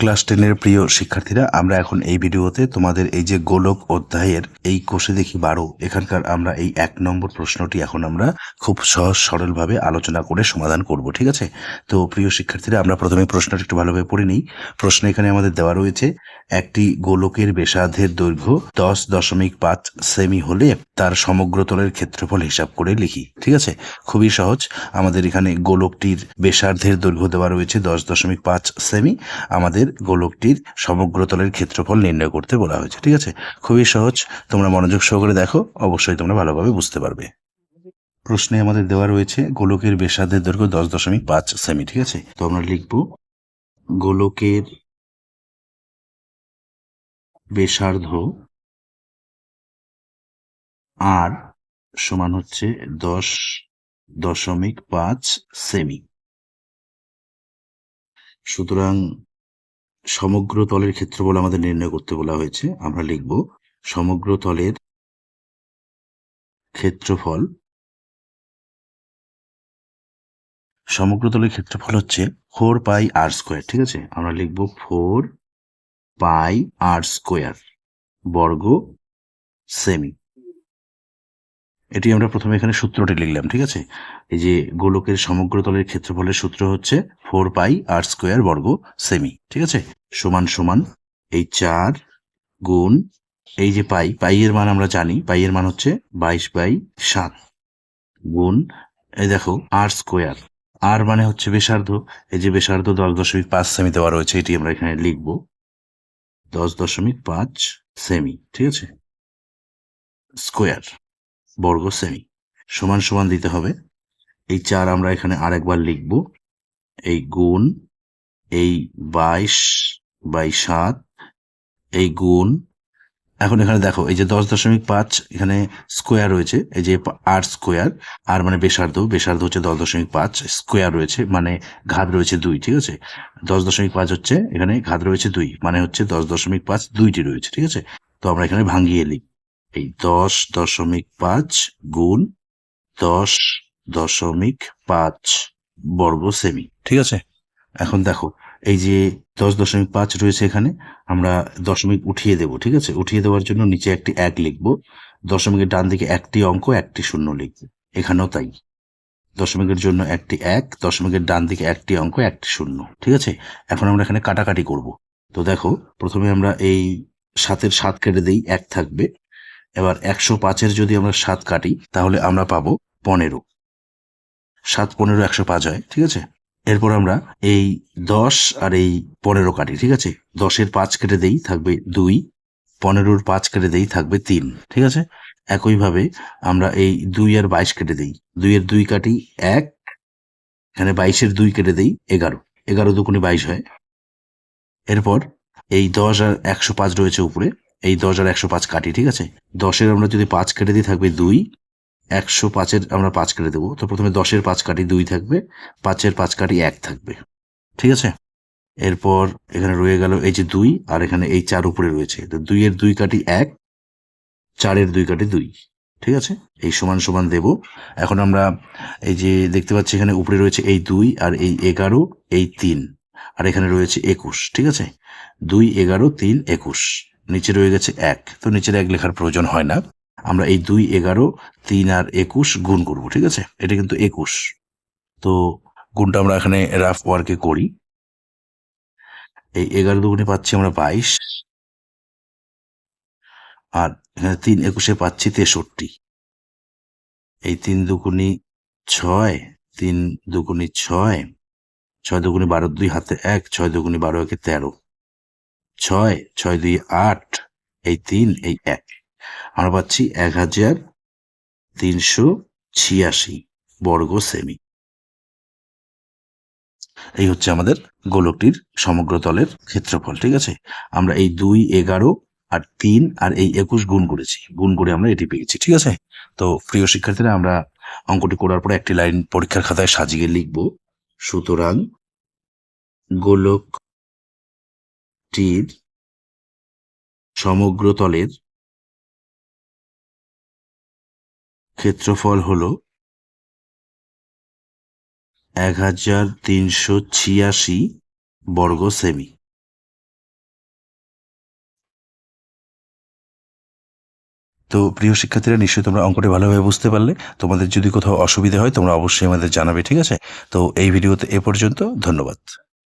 Class টেনের প্রিয় শিক্ষার্থীরা, আমরা এখন এই ভিডিওতে তোমাদের এই যে গোলক অধ্যায়ের এই কোষে দেখি বারো, এখানকার আমরা এই এক নম্বর প্রশ্নটি এখন আমরা খুব সহজ সরলভাবে আলোচনা করে সমাধান করব, ঠিক আছে? তো প্রিয় শিক্ষার্থীরা, আমরা প্রথমে প্রশ্নটি একটু ভালোভাবে পড়ে নিই। প্রশ্ন এখানে আমাদের দেওয়া রয়েছে, একটি গোলকের ব্যাসার্ধের দৈর্ঘ্য দশ দশমিক পাঁচ সেমি হলে তার সমগ্র তলের ক্ষেত্রফল হিসাব করে লিখি, ঠিক আছে? খুবই সহজ, আমাদের এখানে গোলকটির ব্যাসার্ধের দৈর্ঘ্য দেওয়া রয়েছে দশ দশমিক পাঁচ সেমি, আমাদের গোলকটির সমগ্র তলের ক্ষেত্রফল নির্ণয় করতে বলা হয়েছে, ঠিক আছে? খুবই সহজ, তোমরা মনোযোগ সহকারে দেখো, অবশ্যই তোমরা ভালোভাবে বুঝতে পারবে। প্রশ্নে আমাদের দেওয়া রয়েছে, গোলকের ব্যাসার্ধের দৈর্ঘ্য দশ দশমিক পাঁচ সেমি, ঠিক আছে? তো আমরা লিখব, গোলকের ব্যাসার্ধ আর সমান হচ্ছে দশ দশমিক পাঁচ সেমি। সুতরাং সমগ্র তলের ক্ষেত্রফল আমাদের নির্ণয় করতে বলা হয়েছে। আমরা লিখব, সমগ্র তলের ক্ষেত্রফল, সমগ্র তলের ক্ষেত্রফল হচ্ছে ফোর পাই আর স্কোয়ার, ঠিক আছে? আমরা লিখব ফোর পাই আর স্কোয়ার বর্গ সেমি। এটি আমরা প্রথমে এখানে সূত্রটি লিখলাম, ঠিক আছে? এই যে গোলকের সমগ্র তলের ক্ষেত্রফলের সূত্র হচ্ছে ফোর পাই আর স্কোয়ার বর্গ সেমি, ঠিক আছে? সমান সমান এই চার গুণ এই যে পাই পাই এর মান আমরা জানি, পাই এর মান হচ্ছে বাইশ বাই সাত গুণ, এই দেখো, আর স্কোয়ার। আর মানে হচ্ছে বেসার্ধ এই যে বেসার্ধ দশ দশমিক পাঁচ সেমি দেওয়া রয়েছে, এটি আমরা এখানে লিখব, দশ দশমিক পাঁচ সেমি, ঠিক আছে? স্কোয়ার। বর্গ সেমি। সমান সমান দিতে হবে। এই চার আমরা এখানে আরেকবার লিখব। এই গুণ, এই বাইশ বাই সাত, এই গুণ। এখন এখানে দেখো, এই যে দশ দশমিক পাঁচ এখানে স্কোয়ার রয়েছে। এই যে আর স্কোয়ার, আর মানে বেসার্ধ বেসার্ধ হচ্ছে দশ দশমিক পাঁচ, স্কোয়ার রয়েছে মানে ঘাত রয়েছে দুই, ঠিক আছে? দশ দশমিক পাঁচ হচ্ছে এখানে ঘাত রয়েছে দুই মানে হচ্ছে দশ দশমিক পাঁচ দুইটি রয়েছে, ঠিক আছে? তো আমরা এখানে ভাঙিয়ে লিখ এই দশ দশমিক পাঁচ গুণ দশ দশমিক পাঁচ বর্গ সেমি। ঠিক আছে? এখন দেখো, এই যে দশ দশমিক পাঁচ রয়েছে এখানে, আমরা দশমিক উঠিয়ে দেব, ঠিক আছে? উঠিয়ে দেওয়ার জন্য নিচে একটি এক লিখব। দশমিকের ডান দিকে একটি অঙ্ক, একটি শূন্য লিখব। এখানেও তাই। দশমিকের জন্য একটি এক, দশমিকের ডান দিকে একটি অঙ্ক, একটি শূন্য। ঠিক আছে? এখন আমরা এখানে কাটাকাটি করব। তো দেখো, প্রথমে আমরা এই সাতের সাত কেটে দেই, এক থাকবে। এবার একশো পাঁচের যদি আমরা সাত কাটি, তাহলে আমরা পাবো পনেরো। সাত পনেরো একশো পাঁচ হয়, ঠিক আছে? এরপর আমরা এই দশ আর এই পনেরো কাটি, ঠিক আছে? দশের পাঁচ কেটে দেই, থাকবে দুই। পনেরোর পাঁচ কেটে দেই, থাকবে তিন, ঠিক আছে? একইভাবে আমরা এই দুই আর বাইশ কেটে দেই। দুইয়ের দুই কাটি এক, এখানে বাইশের দুই কেটে দেই এগারো। এগারো দুকুনি বাইশ হয়। এরপর এই দশ আর একশো পাঁচ রয়েছে উপরে। এই দশ আর একশো পাঁচ কাটি, ঠিক আছে? দশের আমরা যদি পাঁচ কেটে দিই থাকবে দুই। একশো পাঁচের আমরা পাঁচ কেটে দেবো। তো প্রথমে দশের পাঁচ কাটি দুই থাকবে, পাঁচের পাঁচ কাটি এক থাকবে। ঠিক আছে? এরপর এখানে রয়ে গেল এই যে দুই, আর এখানে এই চার উপরে রয়েছে। তো দুইয়ের দুই কাটি এক, চারের দুই কাটি দুই। ঠিক আছে? এই সমান সমান দেব। এখন আমরা এই যে দেখতে পাচ্ছি এখানে উপরে রয়েছে এই দুই আর এই এগারো, এই তিন। আর এখানে রয়েছে একুশ। ঠিক আছে? দুই, এগারো, তিন, একুশ। নিচে রয়ে গেছে এক। তো নিচের এক লেখার প্রয়োজন হয় না। আমরা এই দুই এগারো, তিন আর একুশ গুণ করব, ঠিক আছে? এটা কিন্তু একুশ। তো গুণটা আমরা এখানে রাফ ওয়ার্কে করি। এই এগারো দুগুণে পাচ্ছি আমরা বাইশ। আর এখানে তিন একুশে পাচ্ছি তেষট্টি। এই তিন দুগুণি ছয়, তিন দুগুণি ছয় ছয় দুগুণি বারো দুই হাতে এক, ছয় দুগুণি বারো একে তেরো। ছয় ছয় দুই আট, এই তিন, এই এক। আমরা পাচ্ছি এক হাজার তিনশো ছিয়াশি বর্গ সেমি। এই হচ্ছে আমাদের গোলকটির সমগ্র তলের ক্ষেত্রফল, ঠিক আছে? আমরা এই দুই, এগারো আর তিন আর এই একুশ গুণ করেছি। গুণ করে আমরা এটি পেয়েছি, ঠিক আছে? তো প্রিয় শিক্ষার্থীরা, আমরা অঙ্কটি করার পরে একটি লাইন পরীক্ষার খাতায় সাজিয়ে লিখব। সুতরাং টির সমগ্র তলের ক্ষেত্রফল হল এক হাজার তিনশো ছিয়াশি বর্গ সেমি। তো প্রিয় শিক্ষার্থীরা, নিশ্চয়ই তোমরা অঙ্কটি ভালোভাবে বুঝতে পারলে। তোমাদের যদি কোথাও অসুবিধা হয়, তোমরা অবশ্যই আমাদের জানাবে, ঠিক আছে? তো এই ভিডিওতে এ পর্যন্ত, ধন্যবাদ।